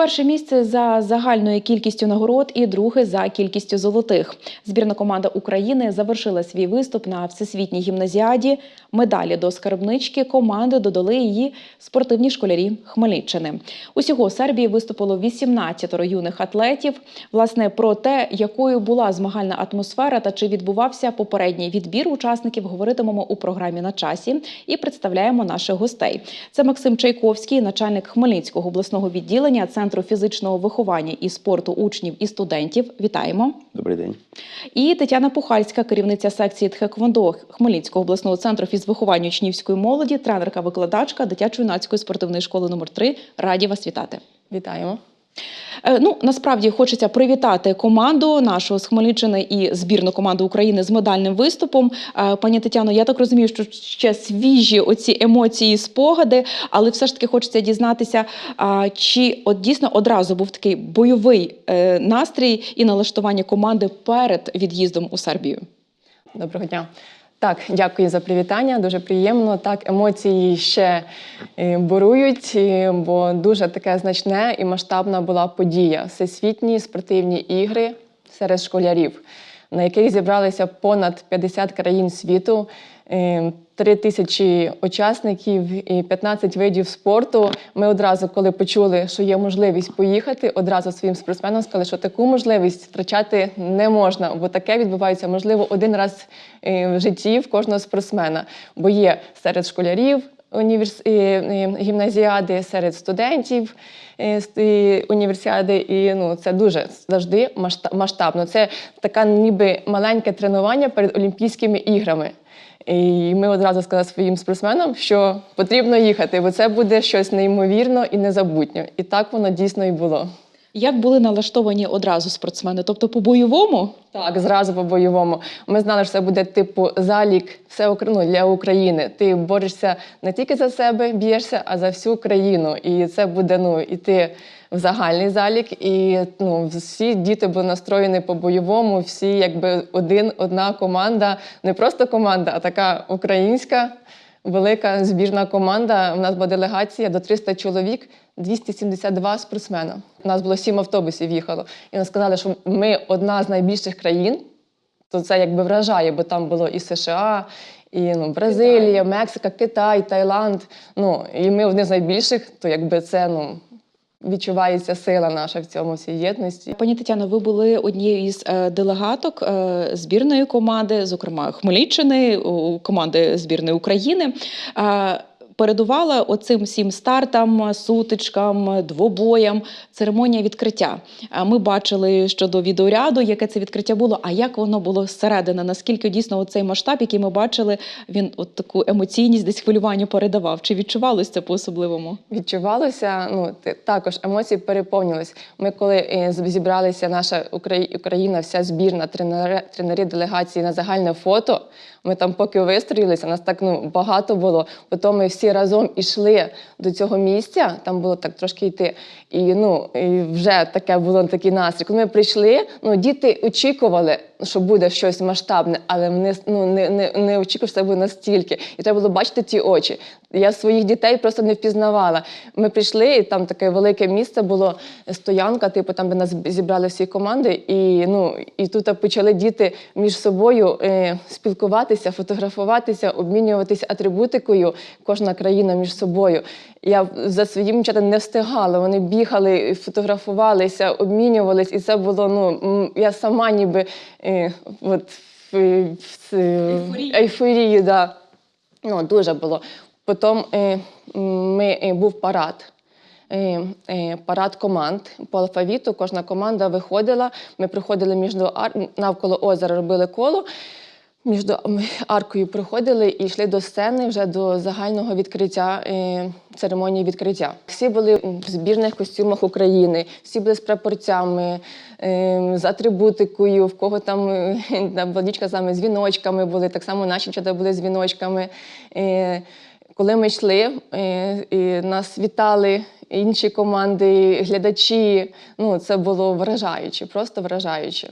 Перше місце за загальною кількістю нагород і друге за кількістю золотих. Збірна команда України завершила свій виступ на всесвітній гімназіаді. Медалі до скарбнички команди додали її спортивні школярі Хмельниччини. Усього Сербії виступило 18 юних атлетів. Власне, про те, якою була змагальна атмосфера та чи відбувався попередній відбір учасників, говоритимемо у програмі на часі і представляємо наших гостей. Це Максим Чайковський, начальник Хмельницького обласного відділення фізичного виховання і спорту учнів і студентів. Вітаємо. Добрий день. І Тетяна Пухальська, керівниця секції Тхеквондо Хмельницького обласного центру фізвиховання учнівської молоді, тренерка-викладачка дитячо-юнацької спортивної школи номер 3 Раді вас вітати. Вітаємо. Е, Ну насправді хочеться привітати команду нашу з Хмельниччини і збірну команду України з медальним виступом. Е, Пані Тетяно, я так розумію, що ще свіжі оці емоції, спогади, але все ж таки хочеться дізнатися, чи от дійсно одразу був такий бойовий е, настрій і налаштування команди перед від'їздом у Сербію. Доброго дня. Так, дякую за привітання. Дуже приємно. Так, емоції ще е, бурують, е, бо дуже таке значне і масштабна була подія. Всесвітні спортивні ігри серед школярів, на яких зібралися понад 50 країн світу. Е, 3 тисячі учасників і 15 видів спорту. Ми одразу, коли почули, що є можливість поїхати, одразу своїм спортсменам сказали, що таку можливість втрачати не можна, бо таке відбувається можливо один раз е, в житті в кожного спортсмена. Бо є серед школярів універс... е, е, гімназіади, серед студентів е, е, універсіади, і ну це дуже завжди масштабно. Це така ніби маленьке тренування перед Олімпійськими іграми. І ми одразу сказали своїм спортсменам, що потрібно їхати, бо це буде щось неймовірно і незабутнє. І так воно дійсно і було. Як були налаштовані одразу спортсмени? Тобто по бойовому? Так, зразу по бойовому. Ми знали, що це буде типу залік все ну, для України. Ти борешся не тільки за себе, б'єшся, а за всю країну. І це буде ну іти в загальний залік. І ну всі діти були настроєні по бойовому. Всі, якби один, одна команда, не просто команда, а така українська. Велика збірна команда. У нас була делегація до 300 чоловік, 272 спортсмена. У нас було 7 автобусів їхало. І вони сказали, що ми одна з найбільших країн, то це якби вражає, бо там було і США, і ну, Бразилія, Мексика, Китай, Таїланд. Ну, і ми одні з найбільших, то якби це ну, відчувається сила наша в цьому всій єдності. Пані Тетяно, ви були однією із е, делегаток е, збірної команди, зокрема Хмельниччини, команди збірної України. Передувала оцим всім стартам, сутичкам, двобоям, церемонія відкриття. Е, Ми бачили щодо відеоряду, яке це відкриття було. А як воно було зсередини? Наскільки дійсно цей масштаб, який ми бачили, він от таку емоційність, десь хвилювання передавав? Чи відчувалося це по-особливому? Відчувалося, ну також емоції переповнювались. Ми коли е, зібралися, наша Україна, вся збірна, тренери, тренери делегації на загальне фото. Ми там поки вистроїлися, нас так ну багато було. Потім ми всі разом ішли до цього місця. Там було так трошки йти. І ну і вже таке було такий настрій. Коли ми прийшли, ну діти очікували, що буде щось масштабне, але вони ну не, не, не очікували, що настільки. І треба було бачити ті очі. Я своїх дітей просто не впізнавала. Ми прийшли, і там таке велике місце було стоянка, типу там де нас зібрали всі команди, і ну і тут почали діти між собою е, спілкуватися, фотографуватися, обмінюватися атрибутикою. Кожна країна між собою. Я за своїм дівчатам не встигала. Вони бігали, фотографувалися, обмінювались, і це було ну я сама ніби е, от в, Ейфорії. ейфорії, да. Ну, дуже було. Потім і, ми, і, був парад. Е, е, Парад команд по алфавіту. Кожна команда виходила. Ми приходили між ар... навколо озера, робили коло. Між аркою приходили і йшли до сцени вже до загального відкриття е, церемонії відкриття. Всі були в збірних костюмах України, всі були з прапорцями, е, з атрибутикою, в кого там е, владічка саме з віночками були, так само наші дівчата були з віночками. Коли ми йшли, нас вітали інші команди, глядачі. Ну, це було вражаюче, просто вражаюче.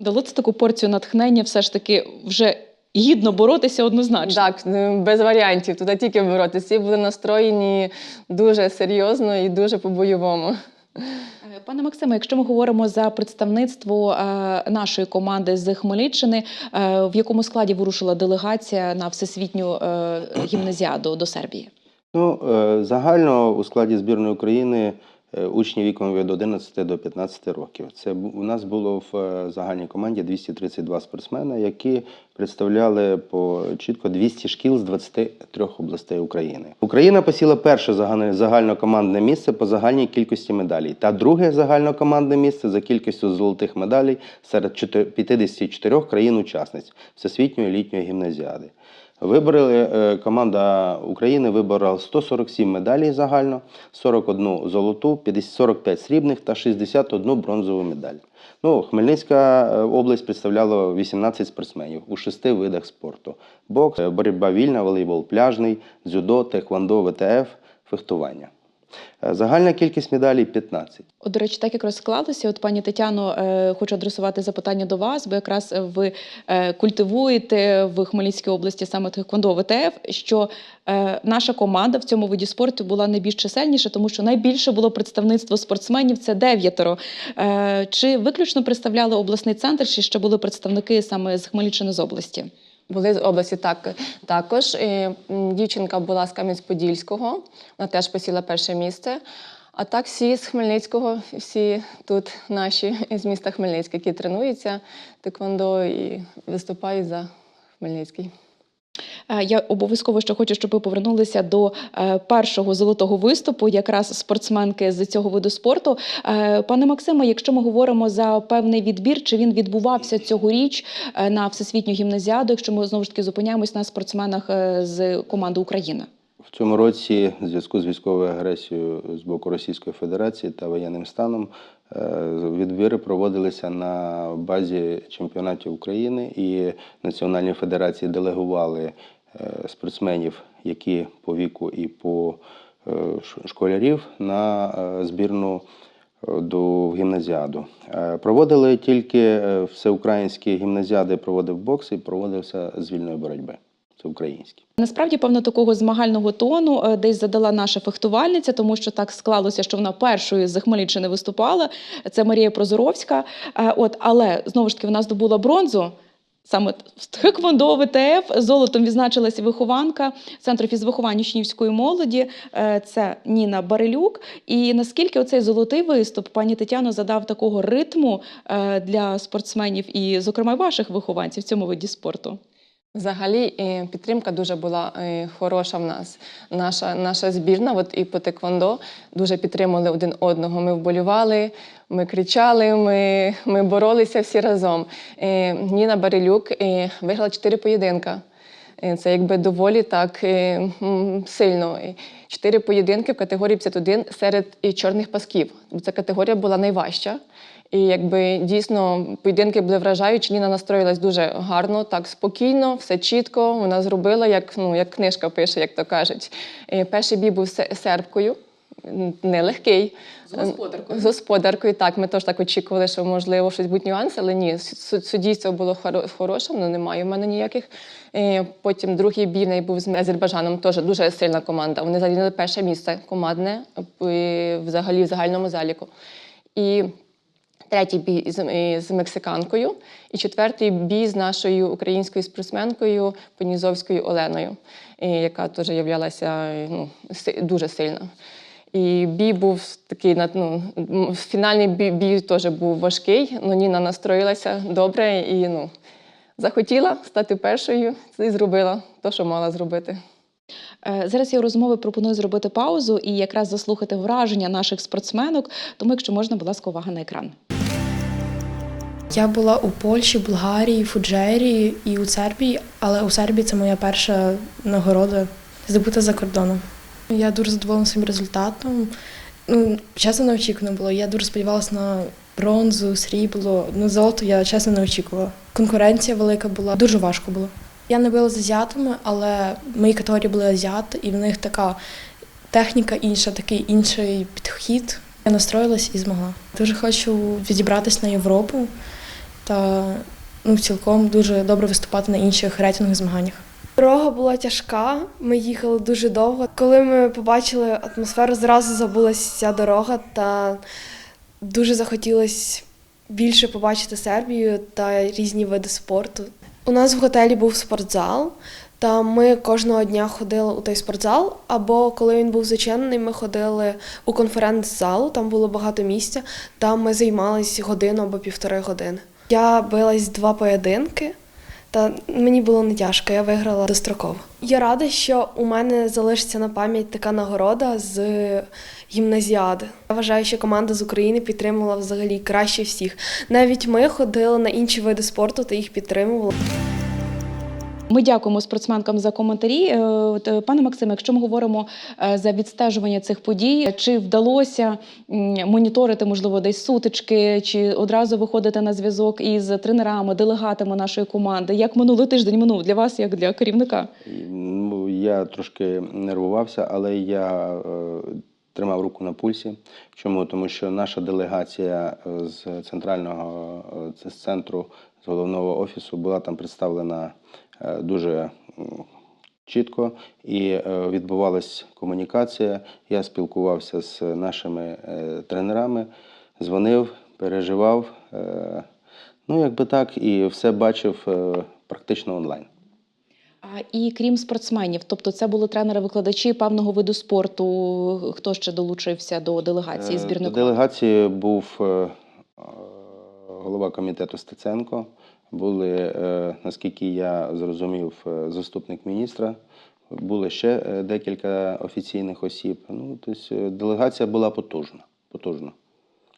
Дало це таку порцію натхнення, все ж таки вже гідно боротися однозначно. Так, ну, без варіантів, туди тільки боротися. Всі були настроєні дуже серйозно і дуже по-бойовому. Е, Пане Максиме, якщо ми говоримо за представництво е, нашої команди з Хмельниччини, е, в якому складі вирушила делегація на всесвітню гімназіаду до Сербії? Ну, загально у складі збірної України учні віком від 11 до 15 років. Це у нас було в е, загальній команді 232 спортсмени, які представляли по чітко 200 шкіл з 23 областей України. Україна посіла перше загальнокомандне місце по загальній кількості медалей та друге загальнокомандне місце за кількістю золотих медалей серед чотир- 54 країн-учасниць Всесвітньої літньої гімназіади. Вибрали е, команда України вибрала 147 медалей загально, 41 золоту, 50 45 срібних та 61 бронзову медаль. Ну, Хмельницька е, область представляла 18 спортсменів у шести видах спорту: бокс, е, боротьба вільна, волейбол пляжний, дзюдо, теквондо, ВТФ, фехтування. Е, Загальна кількість медалей 15. От, до речі, так якраз склалося. От пані Тетяно, е, хочу адресувати запитання до вас, бо якраз ви е, культивуєте в Хмельницькій області саме Тхеквондо ВТФ, що наша команда в цьому виді спорту була найбільш чисельніша, тому що найбільше було представництво спортсменів це дев'ятеро. Чи виключно представляли обласний центр, чи ще були представники саме з Хмельниччини з області? Були з області так також. Дівчинка була з Кам'янець-Подільського, вона теж посіла перше місце. А так всі з Хмельницького, всі тут наші з міста Хмельницьке, які тренуються тиквондо і виступають за Хмельницький. Е, Я обов'язково ще хочу, щоб ви повернулися до е, першого золотого виступу, якраз спортсменки з цього виду спорту. Е, Пане Максиме, якщо ми говоримо за певний відбір, чи він відбувався цьогоріч на всесвітню гімназіаду, якщо ми знову ж таки зупиняємось на спортсменах з команди України? В цьому році, в зв'язку з військовою агресією з боку Російської Федерації та воєнним станом, відбіри проводилися на базі чемпіонатів України і Національні федерації делегували е, спортсменів, які по віку і по е, школярів на е, збірну е, до гімназіаду. Е, Проводили тільки е, всеукраїнські гімназіади, проводив бокс і проводився з вільної боротьби. Це українські. Насправді, певно, такого змагального тону е, десь задала наша фехтувальниця, тому що так склалося, що вона першою з Хмельниччини виступала. Це Марія Прозоровська. Е, От, але знову ж таки вона здобула бронзу. Саме в Тхеквондо ВТФ золотом відзначилася вихованка центру фізвиховання учнівської молоді. Е, Це Ніна Барелюк. І наскільки оцей золотий виступ пані Тетяно задав такого ритму для спортсменів і, зокрема, ваших вихованців в цьому виді спорту? Взагалі е, підтримка дуже була е, хороша в нас. Наша, наша збірна, от і по теквондо, дуже підтримували один одного. Ми вболівали, ми кричали, ми, ми боролися всі разом. Е, Ніна Барилюк виграла чотири поєдинка. Це якби доволі так сильно. Чотири поєдинки в категорії 51 серед чорних пасків. Ця категорія була найважча. І якби дійсно поєдинки були вражаючі, Ніна настроїлась дуже гарно, так спокійно, все чітко. Вона зробила, як, ну, як книжка пише, як то кажуть. Перший бій був сербкою, нелегкий. З господаркою. З господаркою, так. Ми теж так очікували, що можливо щось будуть нюанси, але ні, су- суддівство було хоро- хороше, ну немає в мене ніяких. Потім другий бій в неї був з Азербайджаном, теж дуже сильна команда. Вони зайняли перше місце командне е, взагалі в загальному заліку. І третій бій з, е, з мексиканкою, і четвертий бій з нашою українською спортсменкою Понізовською Оленою, е, яка теж являлася ну, дуже сильна. І бій був такий ну, фінальний бій, бій теж був важкий, але Ніна настроїлася добре і ну, захотіла стати першою і зробила те, що мала зробити. Е, Зараз я у розмови пропоную зробити паузу і якраз заслухати враження наших спортсменок. Тому, якщо можна, будь ласка, увага на екран. Я була у Польщі, Болгарії, Фуджері і у Сербії, але у Сербії це моя перша нагорода здобута за кордоном. Я дуже задоволена своїм результатом. Ну, чесно, не очікувано було. Я дуже сподівалася на бронзу, срібло. Ну, золото я чесно не очікувала. Конкуренція велика була, дуже важко було. Я не била з азіатами, але в моїй категорії були азіати, і в них така техніка інша, такий інший підхід. Я настроїлась і змогла. Дуже хочу відібратись на Європу та ну, цілком дуже добре виступати на інших рейтингових змаганнях. Дорога була тяжка, ми їхали дуже довго. Коли ми побачили атмосферу, зразу забулася ця дорога та дуже захотілося більше побачити Сербію та різні види спорту. У нас в готелі був спортзал, та ми кожного дня ходили у той спортзал. Або коли він був зачинений, ми ходили у конференц-залу, там було багато місця, там ми займалися годину або півтори години. Я билась два поєдинки. Та мені було не тяжко, я виграла достроково. Я рада, що у мене залишиться на пам'ять така нагорода з гімназіади. Я вважаю, що команда з України підтримувала взагалі краще всіх. Навіть ми ходили на інші види спорту та їх підтримували. Ми дякуємо спортсменкам за коментарі. Е, е, Пане Максиме, якщо ми говоримо е, за відстежування цих подій, чи вдалося моніторити, можливо, десь сутички, чи одразу виходити на зв'язок із тренерами, делегатами нашої команди? Як минулий тиждень минув для вас, як для керівника? Ну, я трошки нервувався, але я тримав руку на пульсі. Чому? Тому що наша делегація е, з центрального е, з центру, з головного офісу була там представлена е, дуже чітко і відбувалась комунікація. Я спілкувався з нашими тренерами, дзвонив, переживав. Ну, якби так, і все бачив практично онлайн. А і крім спортсменів, тобто це були тренери-викладачі певного виду спорту. Хто ще долучився до делегації Е, збірної До делегації був е, е, голова комітету Стеценко. Були, е, наскільки я зрозумів, е, заступник міністра. Були ще е, декілька офіційних осіб. Ну, тобто е, делегація була потужна. потужна.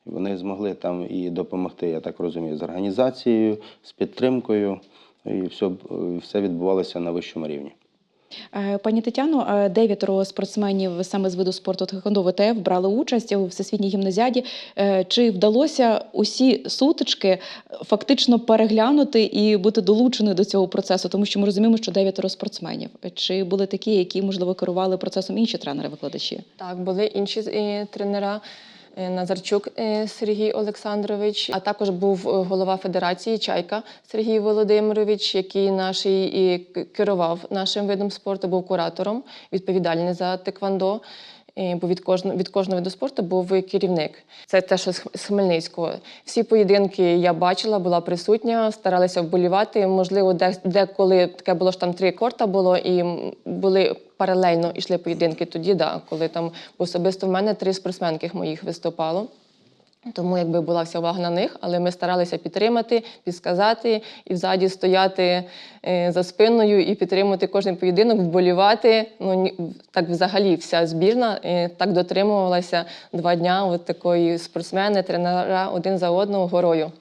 Вони змогли там і допомогти, я так розумію, з організацією, з підтримкою. І все, все відбувалося на вищому рівні. Е, Пані Тетяно, е, дев'ятеро спортсменів саме з виду спорту Тхекондо ВТФ брали участь у всесвітній гімназіаді. Е, Чи вдалося усі сутички фактично переглянути і бути долученою до цього процесу? Тому що ми розуміємо, що дев'ятеро спортсменів. Чи були такі, які можливо керували процесом інші тренери-викладачі? Так, були інші тренера. Е, Назарчук е, Сергій Олександрович, а також був е, голова федерації Чайка Сергій Володимирович, який наш керував нашим видом спорту, був куратором, відповідальний за теквандо. Е, Бо від кожного від кожного виду спорту був керівник. Це те, що з Хмельницького. Всі поєдинки я бачила, була присутня, старалися вболівати. Можливо, де, деколи таке було що там три корта було, і були паралельно йшли поєдинки. Тоді да, коли там особисто в мене три спортсменки моїх виступало. Тому якби була вся увага на них, але ми старалися підтримати, підсказати і взаді стояти е, за спиною і підтримувати кожен поєдинок, вболівати. Ну так взагалі вся збірна е, так дотримувалася два дня от такої спортсмени, тренера один за одного горою.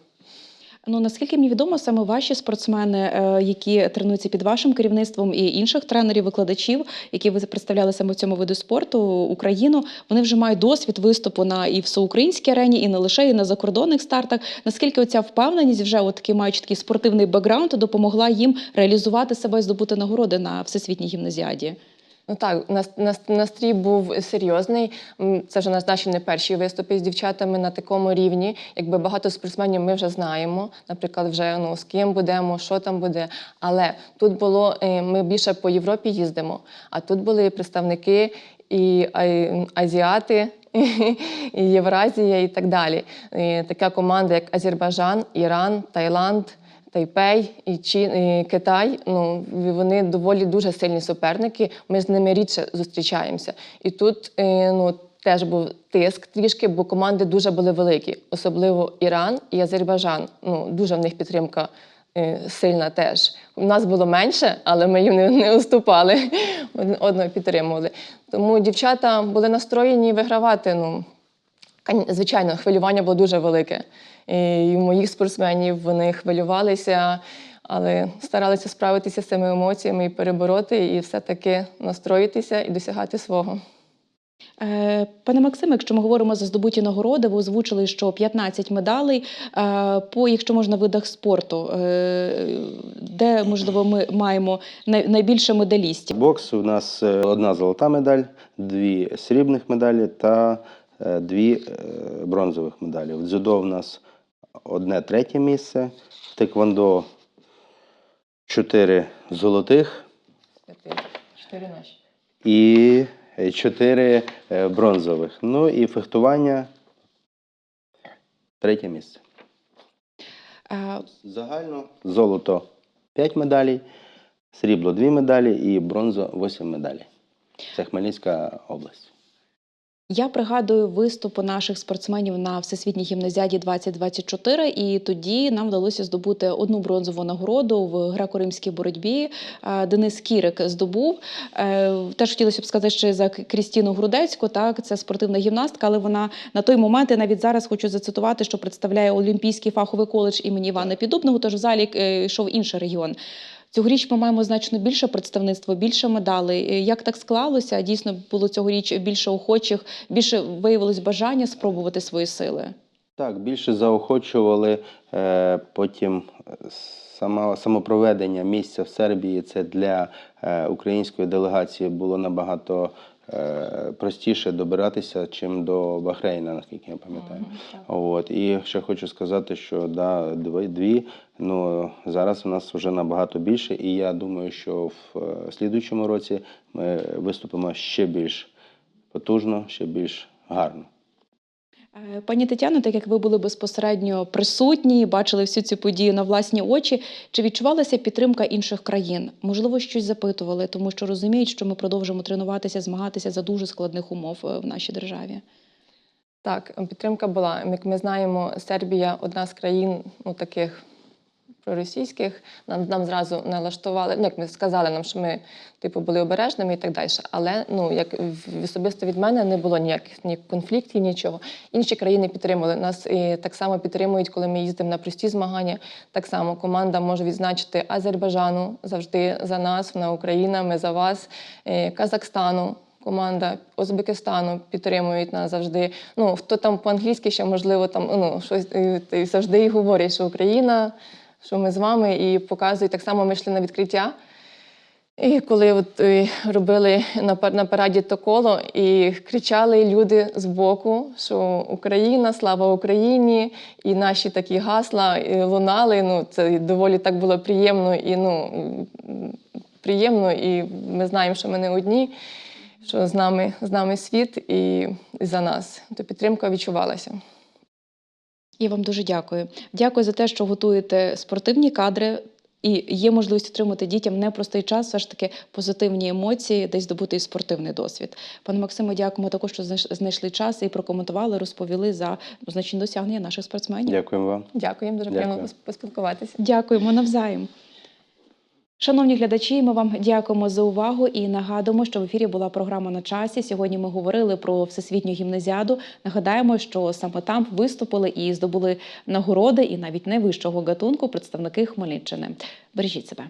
Ну наскільки мені відомо, саме ваші спортсмени, е, які тренуються під вашим керівництвом, і інших тренерів, викладачів, які ви представляли саме в цьому виду спорту Україну, вони вже мають досвід виступу на і всеукраїнській арені, і не лише і на закордонних стартах. Наскільки оця впевненість, вже от таки маючи такий спортивний бекграунд, допомогла їм реалізувати себе і здобути нагороди на всесвітній гімназіаді? Ну так, нас- нас- настрій був серйозний. Це вже наші не перші виступи з дівчатами на такому рівні. Якби багато спортсменів ми вже знаємо. Наприклад, вже ну з ким будемо, що там буде. Але тут було е, ми більше по Європі їздимо. А тут були представники і азіати. І Євразія і так далі. Е, Така команда, як Азербайджан, Іран, Таїланд, Тайпей і, Чі, і Китай, ну вони доволі дуже сильні суперники. Ми з ними рідше зустрічаємося. І тут е, ну, теж був тиск трішки, бо команди дуже були великі, особливо Іран і Азербайджан. Ну дуже в них підтримка. е, Сильна теж. У нас було менше, але ми їм не, не уступали, одного підтримували. Тому дівчата були настроєні вигравати. Ну, Звичайно, хвилювання було дуже велике. І у моїх спортсменів вони хвилювалися, але старалися справитися з цими емоціями і перебороти, і все-таки настроїтися і досягати свого. Е, Пане Максиме, якщо ми говоримо за здобуті нагороди, ви озвучили, що 15 медалей е, по, якщо можна, видах спорту, е, де можливо ми маємо найбільше медалістів. Бокс у нас одна золота медаль, дві срібних медалі та дві бронзових медалі. В дзюдо у нас одне третє місце, в теквондо чотири золотих, Чотири наші. і чотири е, бронзових. Ну і фехтування третє місце. Е, Загально золото 5 медалей, срібло 2 медалі і бронзо 8 медалей. Це Хмельницька область. Я пригадую виступи наших спортсменів на Всесвітній гімназіаді 2024, і тоді нам вдалося здобути одну бронзову нагороду в греко-римській боротьбі. Е, Денис Кірик здобув. Е, Теж хотілося б сказати ще за Крістіну Грудецьку. Так, це спортивна гімнастка, але вона на той момент, і навіть зараз хочу зацитувати, що представляє Олімпійський фаховий коледж імені Івана Піддубного. Тож в залі е, йшов інший регіон. Цьогоріч ми маємо значно більше представництво, більше медалей. Е, Як так склалося? Дійсно було цьогоріч більше охочих, більше виявилось бажання спробувати свої сили. Так, більше заохочували. Е, потім е, сама, самопроведення місця в Сербії це для е, української делегації було набагато простіше добиратися, чим до Бахрейна, наскільки я пам'ятаю. От. І ще хочу сказати, що да, дві, дві ну, зараз у нас вже набагато більше, і я думаю, що в е, слідуючому році ми виступимо ще більш потужно, ще більш гарно. Е, Пані Тетяно, так як ви були безпосередньо присутні, бачили всю цю подію на власні очі, чи відчувалася підтримка інших країн? Можливо, щось запитували, тому що розуміють, що ми продовжимо тренуватися, змагатися за дуже складних умов е, в нашій державі. Так, підтримка була. Як ми знаємо, Сербія одна з країн ну, таких проросійських. Нам, нам зразу налаштували, ну як ми сказали нам, що ми типу були обережними і так далі. Але ну як особисто від мене не було ніяких ні конфліктів, нічого. Інші країни підтримали нас і так само підтримують, коли ми їздимо на прості змагання. Так само команда може відзначити Азербайджану завжди за нас, вона Україна, ми за вас, е, Казахстану. Команда Узбекистану підтримують нас завжди. Ну хто там по-англійськи ще можливо там ну щось е, і завжди і говорять, що Україна, що ми з вами, і показують так само. Ми йшли на відкриття. І коли от е, робили на, параді то коло, і кричали люди з боку, що Україна, слава Україні, і наші такі гасла е, лунали. Ну це доволі так було приємно і ну приємно, і ми знаємо, що ми не одні, що з нами, з нами світ і, і за нас. То підтримка відчувалася. Я вам дуже дякую. Дякую за те, що готуєте спортивні кадри. І є можливість отримати дітям непростий час, все ж таки позитивні емоції, десь здобути і спортивний досвід. Пане Максиме, дякуємо також, що знайш- знайшли час і прокоментували, розповіли за значні досягнення наших спортсменів. Дякуємо вам. Дякуємо, дуже Дякую. приємно поспілкуватися. Дякуємо навзаєм. Шановні глядачі, ми вам дякуємо за увагу і нагадуємо, що в ефірі була програма на часі. Сьогодні ми говорили про всесвітню гімназіаду. Нагадаємо, що саме там виступили і здобули нагороди, і навіть найвищого гатунку представники Хмельниччини. Бережіть себе.